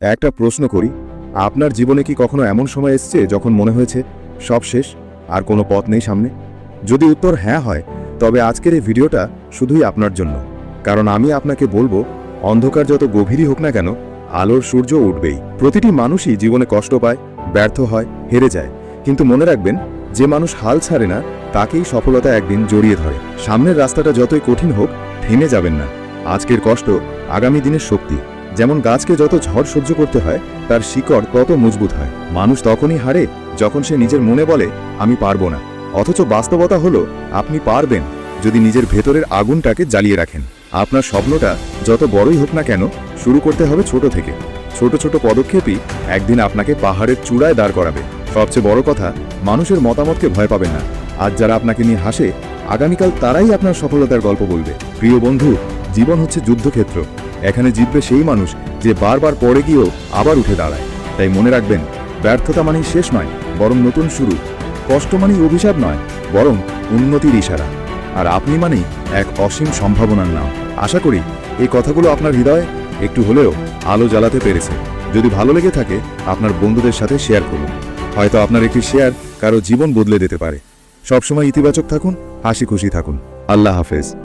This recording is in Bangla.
একটা প্রশ্ন করি, আপনার জীবনে কি কখনো এমন সময় এসছে যখন মনে হয়েছে, সব শেষ, আর কোনো পথ নেই সামনে? যদি উত্তর হ্যাঁ হয়, তবে আজকের এই ভিডিওটা শুধুই আপনার জন্য। কারণ আমি আপনাকে বলব, অন্ধকার যত গভীরই হোক না কেন, আলোর সূর্য উঠবেই। প্রতিটি মানুষই জীবনে কষ্ট পায়, ব্যর্থ হয়, হেরে যায়। কিন্তু মনে রাখবেন, যে মানুষ হাল ছাড়ে না, তাকেই সফলতা একদিন জড়িয়ে ধরে। সামনের রাস্তাটা যতই কঠিন হোক, থেমে যাবেন না। আজকের কষ্ট আগামী দিনের শক্তি। যেমন গাছকে যত ঝড় সহ্য করতে হয়, তার শিকড় তত মজবুত হয়। মানুষ তখনই হারে যখন সে নিজের মনে বলে, আমি পারব না। অথচ বাস্তবতা হলো, আপনি পারবেন যদি নিজের ভেতরের আগুনটাকে জ্বালিয়ে রাখেন। আপনার স্বপ্নটা যত বড়ই হোক না কেন, শুরু করতে হবে ছোট থেকে। ছোট ছোট পদক্ষেপই একদিন আপনাকে পাহাড়ের চূড়ায় দাঁড় করাবে। সবচেয়ে বড় কথা, মানুষের মতামতকে ভয় পাবেন না। আজ যারা আপনাকে নিয়ে হাসে, আগামীকাল তারাই আপনার সফলতার গল্প বলবে। প্রিয় বন্ধু, জীবন হচ্ছে যুদ্ধক্ষেত্র। এখানে জিতবে সেই মানুষ যে বারবার পড়ে গিয়েও আবার উঠে দাঁড়ায়। তাই মনে রাখবেন, ব্যর্থতা মানেই শেষ নয়, বরং নতুন শুরু। কষ্ট মানেই অভিশাপ নয়, বরং উন্নতির ইশারা। আর আপনি মানেই এক অসীম সম্ভাবনার নাম। আশা করি এই কথাগুলো আপনার হৃদয়ে একটু হলেও আলো জ্বালাতে পেরেছে। যদি ভালো লেগে থাকে, আপনার বন্ধুদের সাথে শেয়ার করুন। হয়তো আপনার একটি শেয়ার কারও জীবন বদলে দিতে পারে। সবসময় ইতিবাচক থাকুন, হাসি খুশি থাকুন। আল্লাহ হাফেজ।